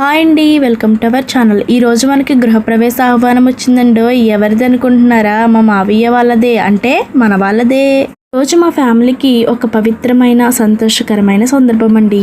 Hi అండి welcome to our channel. ఈ రోజు మనకి గృహప్రవేశ ఆహ్వానం వచ్చిందండో ఎవరిది అనుకుంటున్నారా? మా మావయ్య వాళ్ళదే అంటే మన వాళ్ళదే. రోజు మా ఫ్యామిలీకి ఒక పవిత్రమైన సంతోషకరమైన సందర్భం అండి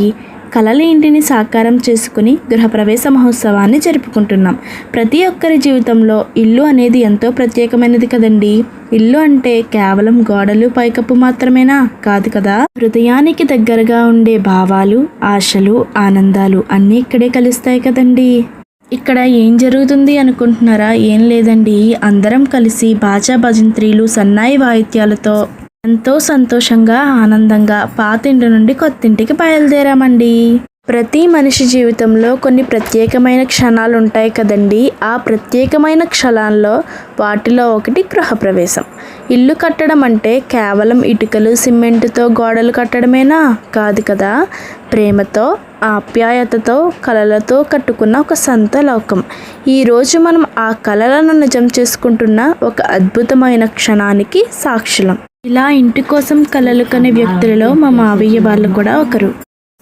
కళల ఇంటిని సాకారం చేసుకుని గృహప్రవేశ మహోత్సవాన్ని జరుపుకుంటున్నాం. ప్రతి ఒక్కరి జీవితంలో ఇల్లు అనేది ఎంతో ప్రత్యేకమైనది కదండి. ఇల్లు అంటే కేవలం గోడలు పైకప్పు మాత్రమేనా? కాదు కదా. హృదయానికి దగ్గరగా ఉండే భావాలు ఆశలు ఆనందాలు అన్నీ ఇక్కడే కలుస్తాయి కదండి. ఇక్కడ ఏం జరుగుతుంది అనుకుంటున్నారా? ఏం లేదండి. అందరం కలిసి బాజా భజంత్రీలు సన్నాయి వాయిద్యాలతో ఎంతో సంతోషంగా ఆనందంగా పాతింటి నుండి కొత్తింటికి బయలుదేరామండి. ప్రతి మనిషి జీవితంలో కొన్ని ప్రత్యేకమైన క్షణాలు ఉంటాయి కదండి. ఆ ప్రత్యేకమైన క్షణాల్లో వాటిలో ఒకటి గృహప్రవేశం. ఇల్లు కట్టడం అంటే కేవలం ఇటుకలు సిమెంటుతో గోడలు కట్టడమేనా? కాదు కదా. ప్రేమతో ఆప్యాయతతో కలలతో కట్టుకున్న ఒక సంత లోకం. ఈరోజు మనం ఆ కలలను నిజం చేసుకుంటున్న ఒక అద్భుతమైన క్షణానికి సాక్షులం. ఇలా ఇంటి కోసం కలలు కనే వ్యక్తులలో మా మావయ్య వాళ్ళు కూడా ఒకరు.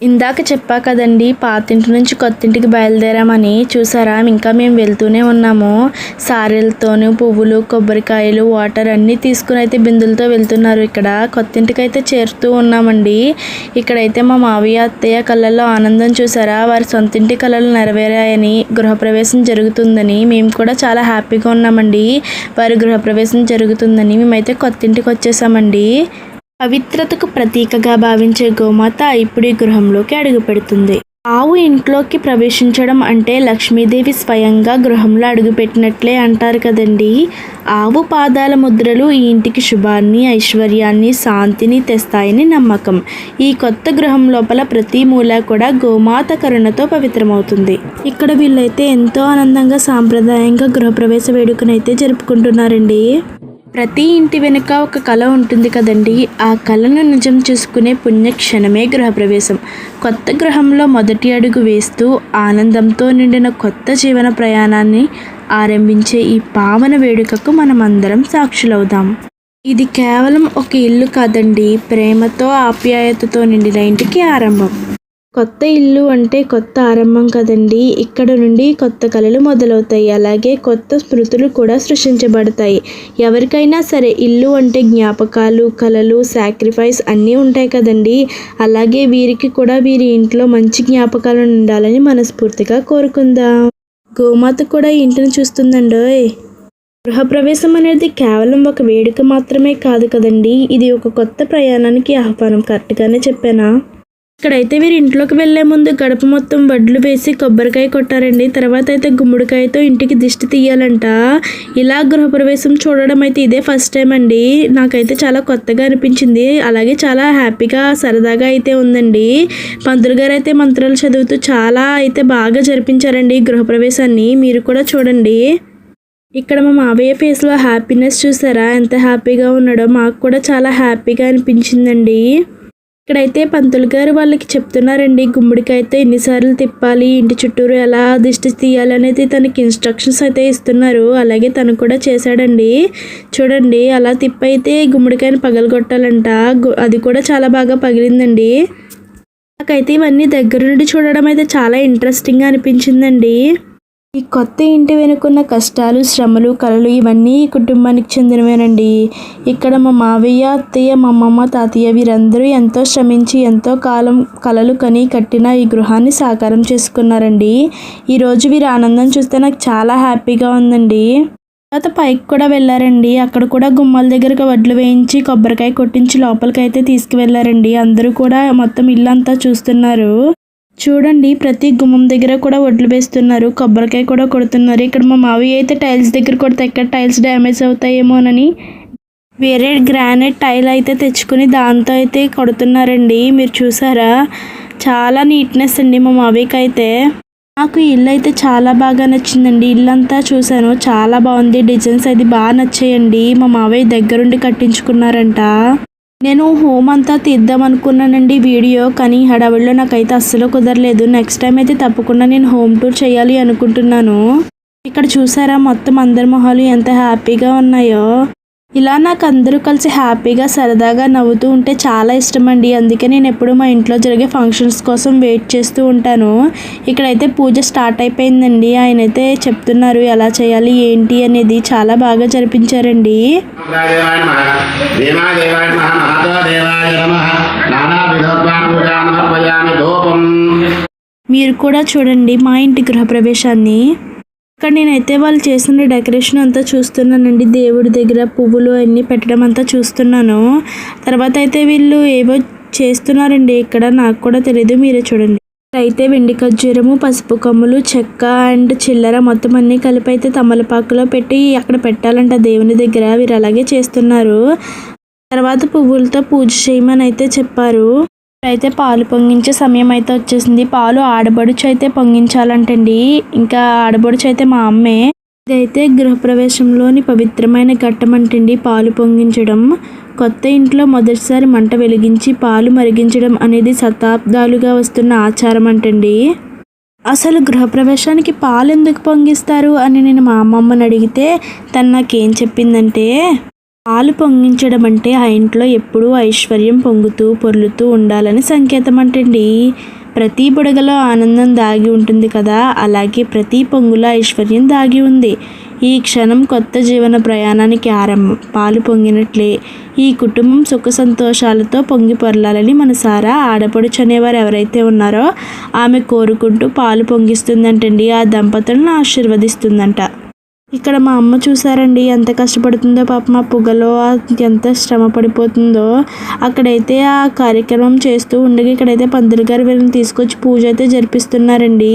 ఇందాక చెప్పా కదండి పాతింటి నుంచి కొత్తింటికి బయలుదేరామని. చూసారా ఇంకా మేము వెళ్తూనే ఉన్నాము. సారెలతోనూ పువ్వులు కొబ్బరికాయలు వాటర్ అన్నీ తీసుకుని అయితే బిందులతో వెళ్తున్నారు ఇక్కడ. కొత్తింటికి అయితే చేరుతూ ఉన్నామండి. ఇక్కడైతే మా మావయ్య అత్తయ్య కళ్ళల్లో ఆనందం చూసారా? వారి సొంతింటి కళలు నెరవేరాయని గృహప్రవేశం జరుగుతుందని మేము కూడా చాలా హ్యాపీగా ఉన్నామండి. వారి గృహప్రవేశం జరుగుతుందని మేమైతే కొత్తింటికి వచ్చేసామండి పవిత్రతకు ప్రతీకగా భావించే గోమాత ఇప్పుడు ఈ గృహంలోకి అడుగుపెడుతుంది. ఆవు ఇంట్లోకి ప్రవేశించడం అంటే లక్ష్మీదేవి స్వయంగా గృహంలో అడుగుపెట్టినట్లే అంటారు కదండి. ఆవు పాదాల ముద్రలు ఈ ఇంటికి శుభాన్ని ఐశ్వర్యాన్ని శాంతిని తెస్తాయని నమ్మకం. ఈ కొత్త గృహం లోపల ప్రతి మూల కూడా గోమాత కరుణతో పవిత్రమవుతుంది. ఇక్కడ వీళ్ళైతే ఎంతో ఆనందంగా సాంప్రదాయంగా గృహప్రవేశ వేడుకనైతే జరుపుకుంటున్నారండి. ప్రతి ఇంటి వెనుక ఒక కళ ఉంటుంది కదండి. ఆ కళను నిజం చేసుకునే పుణ్యక్షణమే గృహప్రవేశం. కొత్త గృహంలో మొదటి అడుగు వేస్తూ ఆనందంతో నిండిన కొత్త జీవన ప్రయాణాన్ని ఆరంభించే ఈ పావన వేడుకకు మనం అందరం సాక్షులవుదాం. ఇది కేవలం ఒక ఇల్లు కాదండి. ప్రేమతో ఆప్యాయతతో నిండిన ఇంటికి ఆరంభం. కొత్త ఇల్లు అంటే కొత్త ఆరంభం కదండి. ఇక్కడ నుండి కొత్త కళలు మొదలవుతాయి. అలాగే కొత్త స్మృతులు కూడా సృష్టించబడతాయి. ఎవరికైనా సరే ఇల్లు అంటే జ్ఞాపకాలు కళలు సాక్రిఫైస్ అన్నీ ఉంటాయి కదండి. అలాగే వీరికి కూడా వీరి ఇంట్లో మంచి జ్ఞాపకాలు ఉండాలని మనస్ఫూర్తిగా కోరుకుందాం. గోమాత కూడా ఇంటిని చూస్తుందండోయ్. గృహప్రవేశం అనేది కేవలం ఒక వేడుక మాత్రమే కాదు కదండి. ఇది ఒక కొత్త ప్రయాణానికి ఆహ్వానం. కరెక్ట్గానే చెప్పానా? ఇక్కడైతే వీరు ఇంట్లోకి వెళ్ళే ముందు గడప మొత్తం వడ్లు వేసి కొబ్బరికాయ కొట్టారండి. తర్వాత అయితే గుమ్మడికాయతో ఇంటికి దిష్టి తీయాలంట. ఇలా గృహప్రవేశం చూడడం అయితే ఇదే ఫస్ట్ టైం అండి. నాకైతే చాలా కొత్తగా అనిపించింది. అలాగే చాలా హ్యాపీగా సరదాగా అయితే ఉందండి. పంతులు గారు అయితే మంత్రాలు చదువుతూ చాలా అయితే బాగా జరిపించారండి గృహప్రవేశాన్ని. మీరు కూడా చూడండి. ఇక్కడ మా మావయ్య ఫేస్లో హ్యాపీనెస్ చూసారా? ఎంత హ్యాపీగా ఉన్నాడో మాకు కూడా చాలా హ్యాపీగా అనిపించిందండి. ఇక్కడైతే పంతులు గారు వాళ్ళకి చెప్తున్నారండి గుమ్మడికాయతో ఎన్నిసార్లు తిప్పాలి ఇంటి చుట్టూరు ఎలా దిష్టి తీయాలి అనేది తనకి ఇన్స్ట్రక్షన్స్ అయితే ఇస్తున్నారు. అలాగే తను కూడా చేశాడండి. చూడండి అలా తిప్పైతే గుమ్మడికాయని పగలగొట్టాలంట. అది కూడా చాలా బాగా పగిలిందండి. నాకైతే ఇవన్నీ దగ్గర నుండి చూడడం అయితే చాలా ఇంట్రెస్టింగ్గా అనిపించిందండి. ఈ కొత్త ఇంటి వెనుకున్న కష్టాలు శ్రమలు కలలు ఇవన్నీ ఈ కుటుంబానికి చెందినవేనండి. ఇక్కడ మా మావయ్య అత్తయ్య మా అమ్మమ్మ తాతయ్య వీరందరూ ఎంతో శ్రమించి ఎంతో కాలం కలలు కని కట్టిన ఈ గృహాన్ని సాకారం చేసుకున్నారండి. ఈరోజు వీరి ఆనందం చూస్తే నాకు చాలా హ్యాపీగా ఉందండి. తర్వాత పైకి కూడా వెళ్ళారండి. అక్కడ కూడా గుమ్మాల దగ్గరకు వడ్లు వేయించి కొబ్బరికాయ కొట్టించి లోపలికి అయితే తీసుకువెళ్ళారండి. అందరూ కూడా మొత్తం ఇల్లంతా చూస్తున్నారు. చూడండి ప్రతి గుమ్మం దగ్గర కూడా వడ్లు వేస్తున్నారు. కొబ్బరికాయ కూడా కొడుతున్నారు. ఇక్కడ మా మావి అయితే టైల్స్ దగ్గర కొడితే ఎక్కడ టైల్స్ డ్యామేజ్ అవుతాయేమోనని వేరే గ్రానైట్ టైల్ అయితే తెచ్చుకుని దాంతో అయితే కొడుతున్నారండి. మీరు చూసారా? చాలా నీట్నెస్ అండి మా మావయ్యకి అయితే. నాకు ఇల్లు అయితే చాలా బాగా నచ్చిందండి. ఇల్లు అంతా చూశాను. చాలా బాగుంది. డిజైన్స్ అది బాగా నచ్చాయండి. మా మావయ్య దగ్గరుండి కట్టించుకున్నారంట. నేను హోమ్ అంతా తీద్దాం అనుకున్నానండి వీడియో కానీ హడావిడిలో నాకైతే అస్సలు కుదరలేదు. నెక్స్ట్ టైం అయితే తప్పకుండా నేను హోమ్ టూర్ చేయాలి అనుకుంటున్నాను. ఇక్కడ చూసారా మొత్తం అందరి మొహాలు ఎంత హ్యాపీగా ఉన్నాయో. ఇలా నాకు అందరూ కలిసి హ్యాపీగా సరదాగా నవ్వుతూ ఉంటే చాలా ఇష్టం అండి అందుకే నేను ఎప్పుడు మా ఇంట్లో జరిగే ఫంక్షన్స్ కోసం వెయిట్ చేస్తూ ఉంటాను. ఇక్కడైతే పూజ స్టార్ట్ అయిపోయిందండి. ఆయన అయితే చెప్తున్నారు ఎలా చేయాలి ఏంటి అనేది చాలా బాగా జరిపించారండి. మీరు కూడా చూడండి మా ఇంటి గృహప్రవేశాన్ని. ఇక్కడ నేనైతే వాళ్ళు చేసిన డెకరేషన్ అంతా చూస్తున్నానండి. దేవుడి దగ్గర పువ్వులు అన్నీ పెట్టడం అంతా చూస్తున్నాను. తర్వాత అయితే వీళ్ళు ఏవో చేస్తున్నారండి. ఇక్కడ నాకు కూడా తెలియదు మీరే చూడండి. అయితే వెండి ఖర్జూరము పసుపు కొమ్ములు చెక్క అండ్ చిల్లర మొత్తం అన్నీ కలిపి అయితే తమలపాకులో పెట్టి అక్కడ పెట్టాలంట దేవుని దగ్గర. వీరు అలాగే చేస్తున్నారు. తర్వాత పువ్వులతో పూజ చేయమని అయితే చెప్పారు. అయితే పాలు పొంగించే సమయం అయితే వచ్చేసింది. పాలు ఆడబడుచు అయితే పొంగించాలంటండి. ఇంకా ఆడబడుచు అయితే మా అమ్మే. ఇదైతే గృహప్రవేశంలోని పవిత్రమైన ఘట్టం అంటండి పాలు పొంగించడం. కొత్త ఇంట్లో మొదటిసారి మంట వెలిగించి పాలు మరిగించడం అనేది శతాబ్దాలుగా వస్తున్న ఆచారం అంటండి. అసలు గృహప్రవేశానికి పాలు ఎందుకు పొంగిస్తారు అని నేను మా అమ్మమ్మని అడిగితే తను నాకేం చెప్పిందంటే పాలు పొంగించడం అంటే ఆ ఇంట్లో ఎప్పుడూ ఐశ్వర్యం పొంగుతూ పొర్లుతూ ఉండాలని సంకేతం అంటండి ప్రతి బుడగలో ఆనందం దాగి ఉంటుంది కదా అలాగే ప్రతి పొంగులో ఐశ్వర్యం దాగి ఉంది. ఈ క్షణం కొత్త జీవన ప్రయాణానికి ఆరంభం. పాలు పొంగినట్లే. ఈ కుటుంబం సుఖ సంతోషాలతో పొంగి పొరలాలని మనసారా ఆడపడుచు అనేవారు ఎవరైతే ఉన్నారో ఆమె కోరుకుంటూ పాలు పొంగిస్తుందంటండి ఆ దంపతులను ఆశీర్వదిస్తుందంట. ఇక్కడ మా అమ్మ చూసారండి ఎంత కష్టపడుతుందో పాప మా పొగలో ఎంత శ్రమ పడిపోతుందో అక్కడైతే ఆ కార్యక్రమం చేస్తూ ఉండగా ఇక్కడైతే పంతులు గారు వీళ్ళని తీసుకొచ్చి పూజ అయితే జరిపిస్తున్నారండి.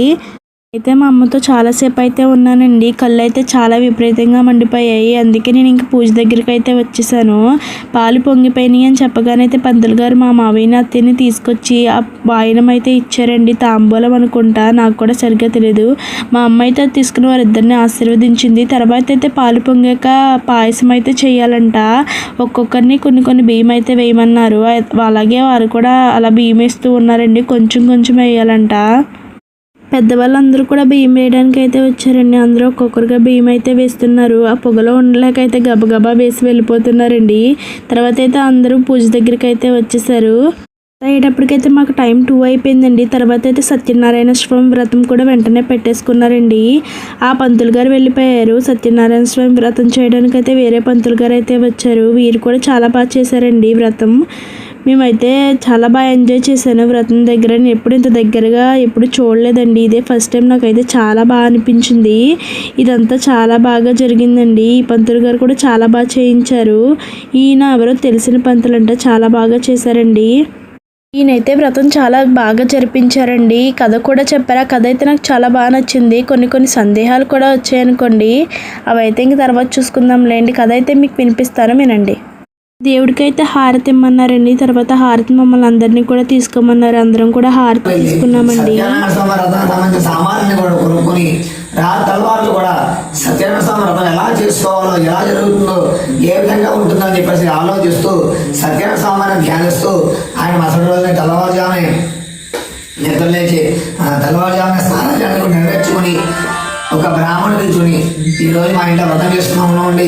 అయితే మా అమ్మతో చాలాసేపు అయితే ఉన్నానండి. కళ్ళు అయితే చాలా విపరీతంగా మండిపోయాయి. అందుకే నేను ఇంక పూజ దగ్గరికి అయితే వచ్చేసాను. పాలు పొంగిపోయినాయి అని చెప్పగానే అయితే పంతులు గారు మా మావయ్యని అత్తని తీసుకొచ్చి ఆ వాయనం అయితే ఇచ్చారండి తాంబూలం అనుకుంటా నాకు కూడా సరిగ్గా తెలియదు మా అమ్మ అయితే అది తీసుకుని వారిద్దరిని ఆశీర్వదించింది. తర్వాత అయితే పాలు పొంగాక పాయసం అయితే చేయాలంట. ఒక్కొక్కరిని కొన్ని కొన్ని బియ్యం అయితే వేయమన్నారు అలాగే వారు కూడా అలా బియ్యం వేస్తూ ఉన్నారండి. కొంచెం కొంచెం వేయాలంట. పెద్దవాళ్ళందరూ కూడా బియ్యం వేయడానికి అయితే వచ్చారండి. అందరూ ఒక్కొక్కరుగా బియ్యం అయితే వేస్తున్నారు. ఆ పొగలో ఉండలేక అయితే గబగబా వేసి వెళ్ళిపోతున్నారండి. తర్వాత అయితే అందరూ పూజ దగ్గరికి అయితే వచ్చేసారు. అయ్యేటప్పటికైతే మాకు టైం టూ అయిపోయిందండి. తర్వాత అయితే సత్యనారాయణ స్వామి వ్రతం కూడా వెంటనే పెట్టేసుకున్నారండి. ఆ పంతులు గారు వెళ్ళిపోయారు. సత్యనారాయణ స్వామి వ్రతం చేయడానికి అయితే వేరే పంతులు గారు అయితే వచ్చారు. వీరు కూడా చాలా బాగా చేశారండి వ్రతం. మేమైతే చాలా బాగా ఎంజాయ్ చేశాను వ్రతం దగ్గర. నేను ఎప్పుడు ఇంత దగ్గరగా ఎప్పుడు చూడలేదండి. ఇదే ఫస్ట్ టైం నాకైతే చాలా బాగా అనిపించింది. ఇదంతా చాలా బాగా జరిగిందండి. ఈ పంతులు గారు కూడా చాలా బాగా చేయించారు. ఈయన ఎవరో తెలిసిన పంతులు అంటే చాలా బాగా చేశారండి. ఈయనైతే వ్రతం చాలా బాగా జరిపించారండి. కథ కూడా చెప్పారు. ఆ కథ అయితే నాకు చాలా బాగా నచ్చింది. కొన్ని కొన్ని సందేహాలు కూడా వచ్చాయనుకోండి. అవైతే ఇంక తర్వాత చూసుకుందాంలేండి. కథ అయితే మీకు వినిపిస్తాను. వినండి. దేవుడికైతే హారతి ఇమ్మన్నారండి తర్వాత హారతి మమ్మల్ని అందరినీ కూడా తీసుకోమన్నారు. అందరం కూడా హారతి తీసుకున్నామండి. తలవార్లు కూడా సత్యనారాయణ స్వామి రథం ఎలా చేసుకోవాలో ఎలా జరుగుతుందో ఏ విధంగా ఉంటుందో అని చెప్పేసి ఆలోచిస్తూ సత్యనారాయణ స్వామిని ధ్యానిస్తూ ఆయన రోజున తెల్లవారుజామునే నిద్రలేచి ఆ, తెల్లవారుజామున స్నానాలు నెరవేర్చుకుని ఒక బ్రాహ్మణుడు తెచ్చుకుని ఈ రోజు మా ఇంట్లో వ్రతం చేసుకున్నాం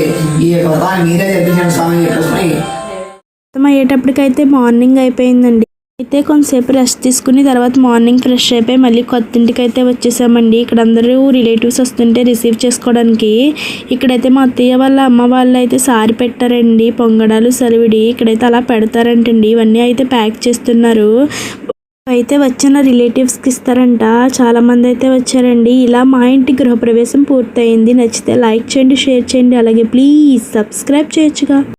ఈ యొక్క వ్రతాన్ని మీరే జరిపించండి స్వామి చెప్పేసుకుని మొత్తం అయ్యేటప్పటికైతే మార్నింగ్ అయిపోయిందండి. అయితే కొంతసేపు రెస్ట్ తీసుకుని తర్వాత మార్నింగ్ ఫ్రెష్ అయిపోయి మళ్ళీ కొత్త ఇంటికి అయితే వచ్చేసామండి. ఇక్కడ అందరూ రిలేటివ్స్ వస్తుంటే రిసీవ్ చేసుకోవడానికి. ఇక్కడైతే మా అత్తయ్య వాళ్ళ అమ్మ వాళ్ళు అయితే సారి పెట్టారండి. పొంగడాలు సరివిడి ఇక్కడైతే అలా పెడతారంటండి. ఇవన్నీ అయితే ప్యాక్ చేస్తున్నారు. అయితే వచ్చిన రిలేటివ్స్కి ఇస్తారంట. చాలామంది అయితే వచ్చారండి. ఇలా మా ఇంటి గృహప్రవేశం పూర్తయింది. నచ్చితే లైక్ చేయండి షేర్ చేయండి. అలాగే ప్లీజ్ సబ్స్క్రైబ్ చేయొచ్చుగా.